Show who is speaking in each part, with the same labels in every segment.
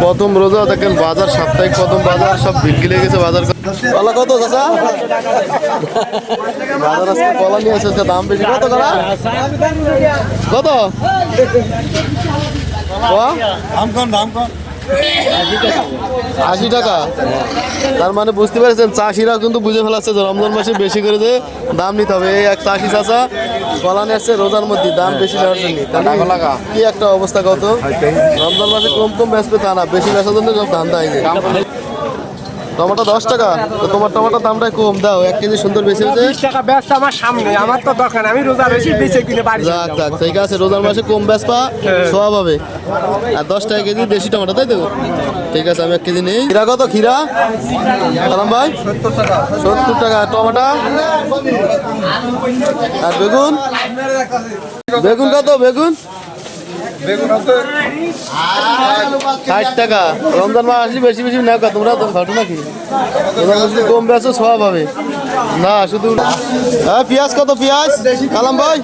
Speaker 1: প্রথম রোজা দেখেন বাজার সাপ্তাহিক প্রথম বাজার সব বিক্রি হয়ে গেছে বাজার কলা কত চাচা? বাজার আজকে কলা নিয়ে এসেছে দাম বেশি। কত কলা? কত? কয়া? আশি টাকা? তার মানে বুঝতে পারছেন চাষিরা কিন্তু বুঝে ফেলাচ্ছে যে রমজান মাসে বেশি করে যে দাম নিতে হবে। এই এক চাষি চাষা গলা নিয়ে রোজার মধ্যে দাম বেশি নেওয়ার জন্য। কি একটা অবস্থা কত রমজান মাসে কম কম বেচবে তা না বেশি বেচার জন্য সব ধান দেয় টমেটো দশ টাকা? তো তোমার টমেটোর দামটাই কম দাও এক কেজি সুন্দর বেশি হয়েছে।
Speaker 2: বিশ টাকা ব্যস্ত আমার সামনে আমার তো দরকার নেই। আমি রোজা বেশি বেঁচে কিনে বাড়ি
Speaker 1: যাক। যাক ঠিক আছে রোজার মাসে কম বেচপা সব হবে। আর দশ টাকা কেজি দেশি টমেটো তাই তো? ঠিক আছে আমি এক কেজি নেই। খিরা কত? খিরা সালাম ভাই? সত্তর টাকা সত্তর টাকা। টমেটো? আর বেগুন? বেগুন কত? বেগুন? ষাট টাকা। রমজান মাস আসলে বেশি বেশি নেও তোমরা তো ঘটো নাকি? কম বেচো সব হবে। না শুধু হ্যাঁ পেঁয়াজ কত পেঁয়াজ? কালাম ভাই?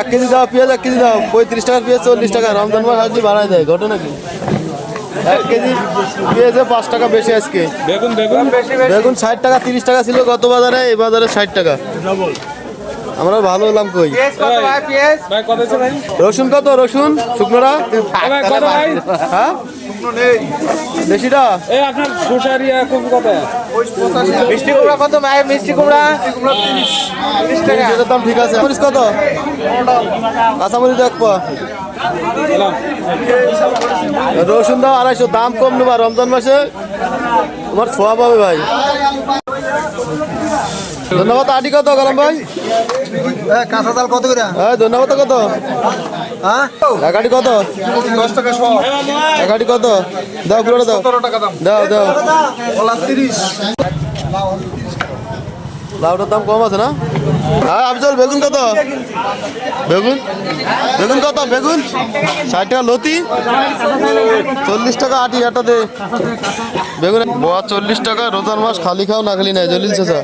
Speaker 1: এক কেজি দাও পেঁয়াজ এক কেজি দাও। পঁয়ত্রিশ টাকার পেঁয়াজ চল্লিশ টাকা। রমজান মাস আসলে বাড়ায় দেয় ঘটে নাকি? এক কেজি পেঁয়াজে পাঁচ টাকা বেশি আজকে।
Speaker 2: বেগুন বেগুন। বেশি বেশি
Speaker 1: বেগুন ষাট টাকা তিরিশ টাকা ছিল গত বাজারে এই বাজারে ষাট টাকা। আমরা ভালো হলাম কই? রসুন কত রসুন? শুকনোরা?
Speaker 2: ভাই
Speaker 1: হ্যাঁ
Speaker 2: এই আপনার কত? মিষ্টি কুমড়া কত ভাই? মিষ্টি কুমড়া?
Speaker 1: দাম ঠিক আছে। মরিচ কত? কাঁচামরিচ দেখ পা। রসুন দাও আড়াইশো দাম কম নেবা। রমজান মাসে তোমার ছোয়া পাবে ভাই। ধন্যবাদ আটি কত গরম ভাই?
Speaker 3: কাঁচা চাল কত করে?
Speaker 1: হ্যাঁ ধন্যবাদ কত?
Speaker 3: হ্যাঁ?
Speaker 1: একাটি কত?
Speaker 3: দশ টাকা শ
Speaker 1: একাটি কত? দাও পুরোটা দাও। দাও দাও।
Speaker 3: তিরিশ।
Speaker 1: লাউটার দাম কম আছে না? হ্যাঁ আফজল বেগুন কত? বেগুন? বেগুন কত? বেগুন? ষাট টাকা লতি। চল্লিশ টাকা আটি দে। বেগুন বোয়া চল্লিশ টাকা রোজার মাস খালি খাও না খালি নাই জলিল চাচা।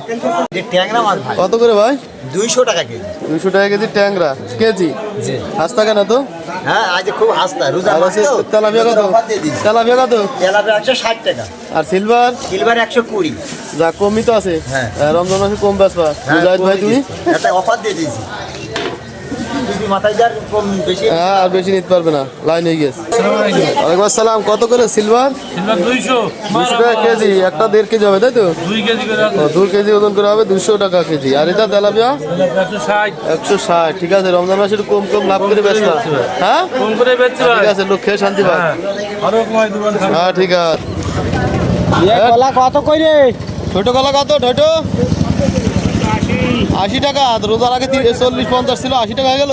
Speaker 1: কত করে ভাই?
Speaker 3: দুইশো টাকা কেজি।
Speaker 1: দুইশো টাকা কেজি ট্যাংরা। কেজি? হাসতা কেন তো?
Speaker 3: হ্যাঁ আজ খুব হাসতা রোজা
Speaker 1: তেলাপিয়া কত? তেলাপিয়া কত?
Speaker 3: তেলাপে একশো ষাট টাকা।
Speaker 1: আর সিলভার?
Speaker 3: সিলভার একশো কুড়ি।
Speaker 1: যা কমই তো আছে।
Speaker 3: হ্যাঁ।
Speaker 1: রমজান মাসে কম মুজাহিদ ভাই তুমি?
Speaker 3: একটা অফার দিয়ে দিয়েছি যদি মাথায় যার কম বেশি
Speaker 1: হ্যাঁ আর বেশি নিতে পারবে না। লাইন হয়ে গেছে ওয়ালাইকুম আসসালাম কত করে সিলভার?
Speaker 4: দুইশো।
Speaker 1: টাকা কেজি একটা দেড় কেজি হবে তাই তো?
Speaker 4: দুই কেজি
Speaker 1: দু কেজি ওজন করে হবে দুশো টাকা কেজি। আর এটা তেলাপিয়া?
Speaker 4: একশো ষাট।
Speaker 1: ঠিক আছে। রমজান মাসে কম কম লাভ করে বেচবা। হ্যাঁ?
Speaker 4: ফোন করে বেচছে
Speaker 1: ঠিক আছে লোক খেয়ে শান্তি পায়
Speaker 4: আরও কমাই দেবেন
Speaker 1: হ্যাঁ ঠিক আছে।
Speaker 2: কলা কত কইরে?
Speaker 1: ছোট কলা কত? ছোট? আশি টাকা রোজার আগে চল্লিশ পঞ্চাশ ছিল আশি টাকা হয়ে গেল?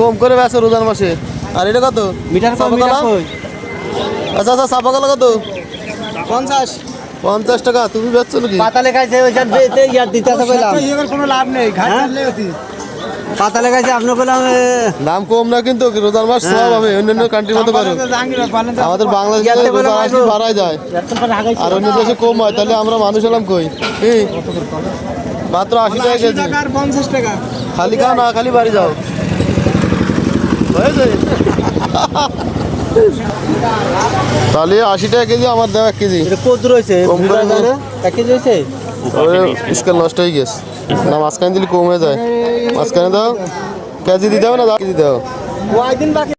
Speaker 1: কম করে বেচো রোজার মাসে। আর এটা কত?
Speaker 2: মিঠার?
Speaker 1: আচ্ছা আচ্ছা সাপা গেল কত?
Speaker 2: পঞ্চাশ।
Speaker 1: পঞ্চাশ টাকা তুমি বেচছো নাকি?
Speaker 2: পাতালে খাইছে ওইখান দিতে ইয়ার দিতে কোনো লাভ নেই পাতা লেখাইছে আপনি কইলাম
Speaker 1: দাম কম না কিন্তু রোজার মাস সব হবে অন্যান্য কান্ট্রির মতো করো। আমাদের বাংলাদেশে
Speaker 2: ইয়াতে বলে
Speaker 1: রোজা আসলে
Speaker 2: মাইলো।
Speaker 1: বাড়ায় যায়। আর অন্য দেশে কম হয় তাহলে আমরা মানুষ হলাম কই? মাত্র আশি টাকা কেজি।
Speaker 2: পঞ্চাশ টাকা।
Speaker 1: খালি খাও না খালি বাড়ি যাও। হয়েছে? তাহলে আশি টাকা কেজি আমার দেওয়া এক কেজি।
Speaker 2: কত রয়েছে। এক কেজি
Speaker 1: ওই স্কেল নষ্ট হয়ে গেছে। না, মাঝখানে দিলে কমে যায়। মাঝখানে দাও। কেজি দিতে হবে না দা কেজি দাও
Speaker 2: কয়দিন বাকি